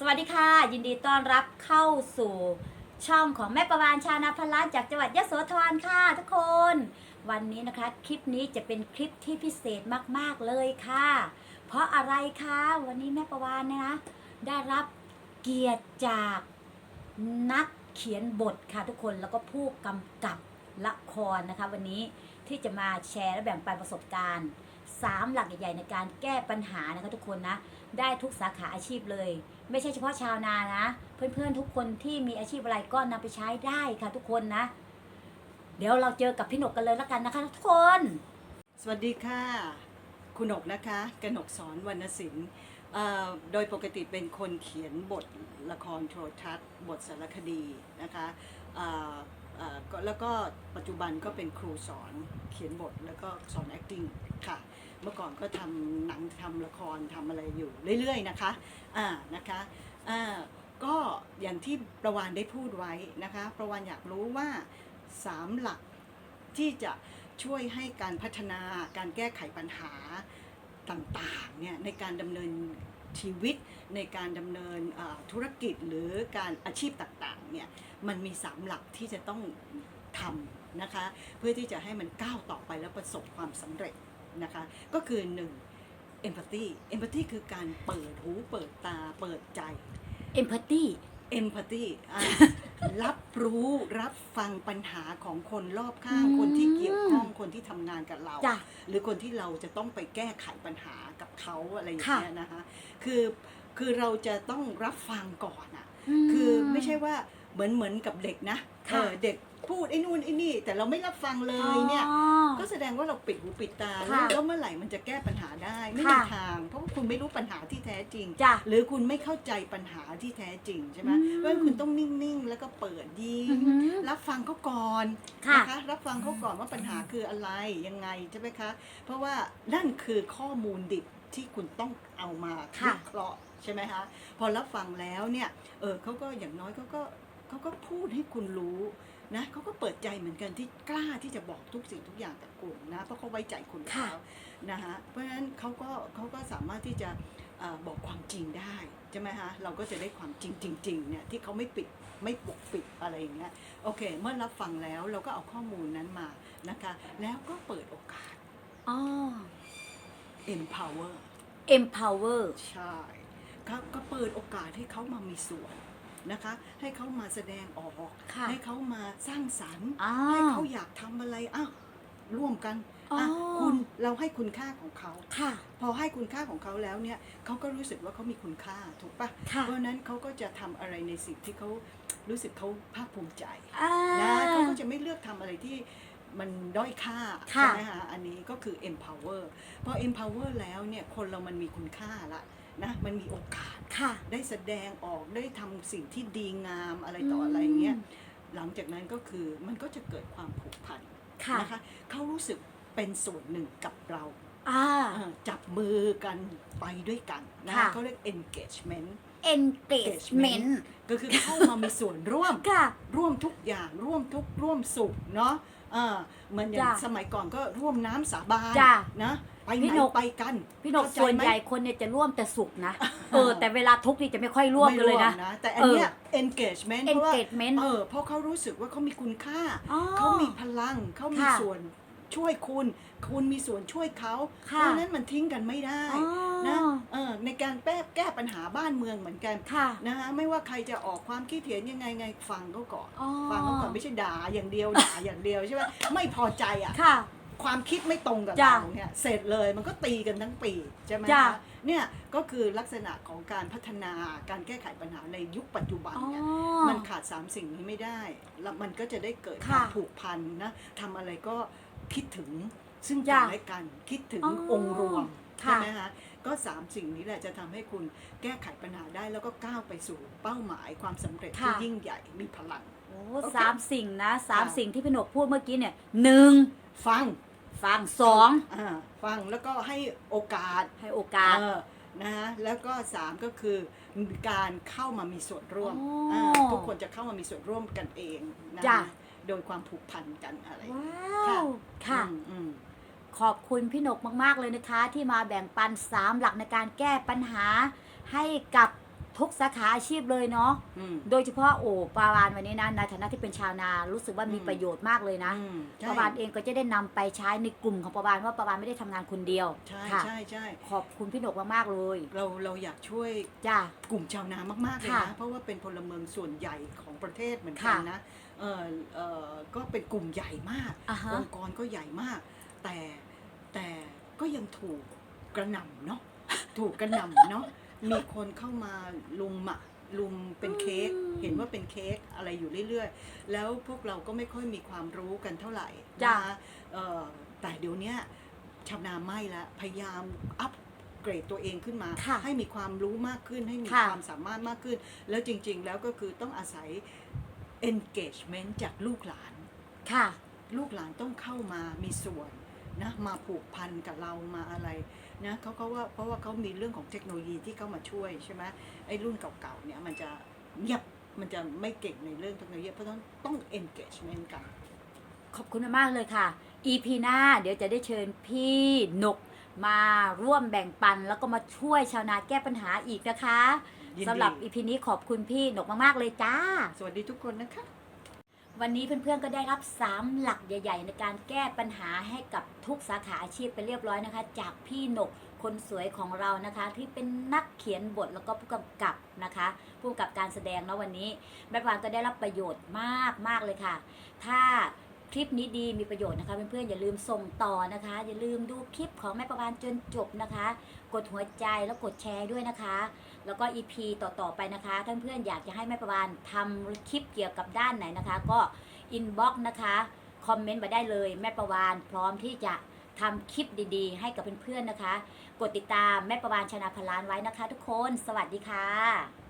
สวัสดีค่ะ ยินดีต้อนรับเข้าสู่ช่องของแม่ประวานชานาพลันจากจังหวัดยะโสธรค่ะทุกคน วันนี้นะคะ คลิปนี้จะเป็นคลิปที่พิเศษมากๆเลยค่ะ เพราะอะไรคะวันนี้แม่ประวานนะคะได้รับเกียรติจากนักเขียนบทค่ะทุกคนแล้วก็ผู้กำกับละครนะคะ วันนี้ที่จะมาแชร์และแบ่งปันประสบการณ์ สามหลักใหญ่ๆในการแก้ปัญหานะคะทุกคนนะ ได้ทุกสาขาอาชีพเลย ไม่ใช่เฉพาะชาวนานะ เพื่อนๆทุกคนที่มีอาชีพอะไรก็นำไปใช้ได้ค่ะทุกคนนะ เดี๋ยวเราเจอกับพี่หนกกันเลยแล้วกันนะคะทุกคน สวัสดีค่ะ คุณหนกนะคะกนกสอนวรรณศิลป์โดยปกติเป็นคนเขียนบทละครโทรทัศน์ บทสารคดีนะคะ แล้วก็ปัจจุบันก็เป็นครูสอนเขียนบทแล้วก็สอน acting ค่ะ เมื่อก่อนก็ทำหนังทำละครทำอะไรอยู่เรื่อยๆนะคะอ่านะคะอ่าก็อย่างที่ประวานได้พูดไว้นะคะ ประวานอยากรู้ว่าสามหลักที่จะช่วยให้การพัฒนาการแก้ไขปัญหาต่างๆเนี่ยในการดำเนิน ชีวิตในการดำเนินธุรกิจหรือการอาชีพต่างๆเนี่ยมันมีสามหลักที่จะต้องทำนะคะเพื่อที่จะให้มันก้าวต่อไปแล้วประสบความสำเร็จนะคะก็คือหนึ่ง empathy empathy คือการเปิดหูเปิดตาเปิดใจ empathy empathy อะรับรู้รับฟังปัญหาของคนรอบข้าง อืมคนที่เกี่ยวข้องคนที่ทำงานกับเรา จ้ะหรือคนที่เราจะต้องไปแก้ไขปัญหากับเขาอะไรอย่างค่ะเงี้ยนะคะคือคือเราจะต้องรับฟังก่อนอะมคือไม่ใช่ว่า เหมือนเหมือนกับเด็กนะค่ะเออเด็กพูดไอ้นู่นไอ้นี่ แต่เราไม่รับฟังเลยเนี่ย อ๋อ ก็แสดงว่าเราปิดหูปิดตาค่ะแล้วแล้วเมื่อไหร่มันจะแก้ปัญหาได้ไม่ค่ะมีทาง เพราะว่าคุณไม่รู้ปัญหาที่แท้จริง จ้ะหรือคุณไม่เข้าใจปัญหาที่แท้จริงใช่ไหมอืมเพราะฉะนั้นคุณต้องนิ่งๆ แล้วก็เปิดยิ้อือมหือรับฟังเขาก่อนค่ะนะคะรับฟังเขาก่อนว่าปัญหาคืออะไรยังไงใช่ไหมคะ เพราะว่านั่นคือข้อมูลดิบที่คุณต้องเอามาค่ะ วิเคราะห์ใช่ไหมคะพอรับฟังแล้วเนี่ยเออเขาก็อย่างน้อยเขาก็ เขาก็พูดให้คุณรู้นะเขาก็เปิดใจเหมือนกันที่กล้าที่จะบอกทุกสิ่งทุกอย่างกับคุณนะเพราะเขาไว้ใจคุณค่ะแล้วนะคะเพราะฉะนั้นเขาก็เขาก็สามารถที่จะเออบอกความจริงได้ใช่ไหมคะเราก็จะได้ความจริงจริงๆเนี่ยที่เขาไม่ปิดไม่ปกปิดอะไรอย่างเงี้ยโอเค เมื่อรับฟังแล้วเราก็เอาข้อมูลนั้นมานะคะ แล้วก็เปิดโอกาสอ๋อ empower empower ใช่ครับก็เปิดโอกาสให้เขามามีส่วน นะคะ ให้เขามาแสดงออกค่ะให้เขามาสร้างสรรค์อ้าให้วเขาอยากทำอะไรอ้าวร่วมกันอ๋ออะคุณเราให้คุณค่าของเขา ค่ะ พอให้คุณค่าของเขาแล้วเนี่ยเขาก็รู้สึกว่าเขามีคุณค่าถูกปะค่ะ เพราะฉะนั้นเขาก็จะทำอะไรในสิ่งที่เขารู้สึกเขาภาคภูมิใจอ่า นะเขาก็จะไม่เลือกทำอะไรที่มันด้อยค่าค่ะ ใช่ไหมคะอันนี้ก็คือ empower พอ empower แล้วเนี่ยคนเรามันมีคุณค่าละ นะมันมีโอกาสค่ะ ได้แสดงออกได้ทำสิ่งที่ดีงามอะไรต่ออะไรเงี้ยหลังจากนั้นก็คือมันก็จะเกิดความผูกพันค่ะนะคะเขารู้สึกเป็นส่วนหนึ่งกับเราอ่าเออจับมือกันไปด้วยกันนะค่ะเขาเรียก engagement engagement ก็คือเข้ามามีส่วนร่วมค่ะร่วมทุกอย่างร่วมทุกข์ร่วมสุขเนาะเออเหมือนอย่างจ้ะสมัยก่อนก็ร่วมน้ำสาบานจ้ะนะ ไปพี่ไหนนก ไปกันพี่นกเข้าใจส่วนไมใหญ่คนเนี่ยจะร่วมแต่สุขนะเออแต่เวลาทุกข์นี่จะไม่ค่อยร่วมกันเลยนะ ไม่ร่วมแต่อันเนี้ย engagement เพราะว่า engagement เออเพราะเขารู้สึกว่าเขามีคุณค่า อ๋อ เขามีพลัง เขามีค่ะส่วนช่วยคุณ คุณมีส่วนช่วยเขา เพค่ะราะฉะนั้นมันทิ้งกันไม่ได้อ๋อ นะเออในการแก้แก้ปัญหาบ้านเมืองเหมือนกันค่ะ นะคะไม่ว่าใครจะออกความคิดเห็นยังไงไงฟังเขาก่อน อ๋อ ฟังเขาก่อนไม่ใช่ด่าอย่างเดียวด่าอย่างเดียวใช่ไหมไม่พอใจอะ ค่ะ ความคิดไม่ตรงกับจ้ะเราเนี่ยเสร็จเลยมันก็ตีกันทั้งปีใช่ไหมจ้ะคะเนี่ยก็คือลักษณะของการพัฒนาการแก้ไขปัญหาในยุคปัจจุบันอ๋อเนี่ยมันขาดสามสิ่งนี้ไม่ได้ แล้วมันก็จะได้เกิดคค่ะวามผูกพันนะทำอะไรก็คิดถึงซึ่งจ้ะกันและกันคิดถึงอ๋อองค์รวมค่ะใช่ไหมคะก็สามสิ่งนี้แหละจะทำให้คุณแก้ไขปัญหาได้แล้วก็ก้าวไปสู่เป้าหมายความสำเร็จที่ค่ะยิ่งใหญ่มีพลังโอ้โอเคสามสิ่งนะสามค่ะสิ่งที่พี่หนกพูดเมื่อกี้เนี่ยหนึ่งฟัง ฟังสองอ่าฟังแล้วก็ให้โอกาสให้โอกาส เออนะฮะแล้วก็สามก็คือการเข้ามามีส่วนร่วมอ๋ออ่าทุกคนจะเข้ามามีส่วนร่วมกันเองนะจ้ะ โดยความผูกพันกันอะไรว้าวค่ะ อืมอืม ขอบคุณพี่หนกมาก ๆ เลยนะคะ ที่มาแบ่งปัน 3 หลักในการแก้ปัญหาให้กับ ทุกสาขาอาชีพเลยเนาะอืม โดยเฉพาะโอ้ปาวานวันนี้นะในฐานะที่เป็นชาวนารู้สึกว่ามีอืม ประโยชน์มากเลยนะอืมใช่ปาวานเองก็จะได้นำไปใช้ในกลุ่มของปาวานว่าปาวานไม่ได้ทำงานคนเดียวใช่ค่ะ ใช่ใช่ขอบคุณพี่หนกมากๆเลยเราเราอยากช่วย จ้า กลุ่มชาวนามากๆเลยค่ะนะเพราะว่าเป็นพลเมืองส่วนใหญ่ของประเทศเหมือนกันค่ะนะเออเออก็เป็นกลุ่มใหญ่มากอ่าฮะองค์กรก็ใหญ่มาก แต่แต่ก็ยังถูกกระหน่ำเนาะถูกกระหน่ำเนาะ มีคนเข้ามาลุมอะลุมเป็นเค้กอืมเห็นว่าเป็นเค้กอะไรอยู่เรื่อยๆ แล้วพวกเราก็ไม่ค่อยมีความรู้กันเท่าไหร่จ้ะนะคะเอ่อแต่เดี๋ยวเนี้ยชาวนาไม่ละพยายามอัพเกรดตัวเองขึ้นมา ค่ะให้มีความรู้มากขึ้นให้มีค่ะความสามารถมากขึ้น แล้วจริงๆ แล้วก็คือต้องอาศัย engagement จากลูกหลาน ค่ะ ลูกหลานต้องเข้ามามีส่วน นะมาผูกพันกับเรามาอะไรนะเขาก็ว่าเพราะว่าเขามีเรื่องของเทคโนโลยีที่เข้ามาช่วยใช่ไหมไอ้รุ่นเก่าๆเนี่ยมันจะเงียบมันจะไม่เก่งในเรื่องเทคโนโลยีเพราะฉะนั้นต้อง engagement กัน ขอบคุณมากๆเลยค่ะ EP หน้าเดี๋ยวจะได้เชิญพี่หนกมาร่วมแบ่งปันแล้วก็มาช่วยชาวนาแก้ปัญหาอีกนะคะยินดีสำหรับ EP นี้ขอบคุณพี่หนกมากๆเลยจ้า สวัสดีทุกคนนะคะ วันนี้เพื่อนๆก็ได้รับ 3 หลักใหญ่ ๆ ในการแก้ปัญหาให้กับทุกสาขาอาชีพไปเรียบร้อยนะคะ จากพี่หนกคนสวยของเรานะคะ ที่เป็นนักเขียนบทแล้วก็ผู้กำกับนะคะผู้กำกับการแสดงเนาะวันนี้แม่ปานก็ได้รับประโยชน์มากมากๆเลยค่ะ ถ้า คลิปนี้ดีมีประโยชน์นะคะเพื่อนๆอย่าลืมส่งต่อนะคะ อย่าลืมดูคลิปของแม่ประวานจนจบนะคะ กดหัวใจแล้วกดแชร์ด้วยนะคะ แล้วก็ EP ต่อๆไปนะคะถ้านเพื่อนอยากจะให้แม่ประวานทำคลิปเกี่ยวกับด้านไหนนะคะ ก็อินบ็อกซ์นะคะคอมเมนต์มาได้เลยแม่ประวานพร้อมที่จะทำคลิปดีๆ ให้กับเพื่อนๆนะคะ กดติดตามแม่ประวานชนะพลานไว้นะคะ ทุกคน สวัสดีค่ะ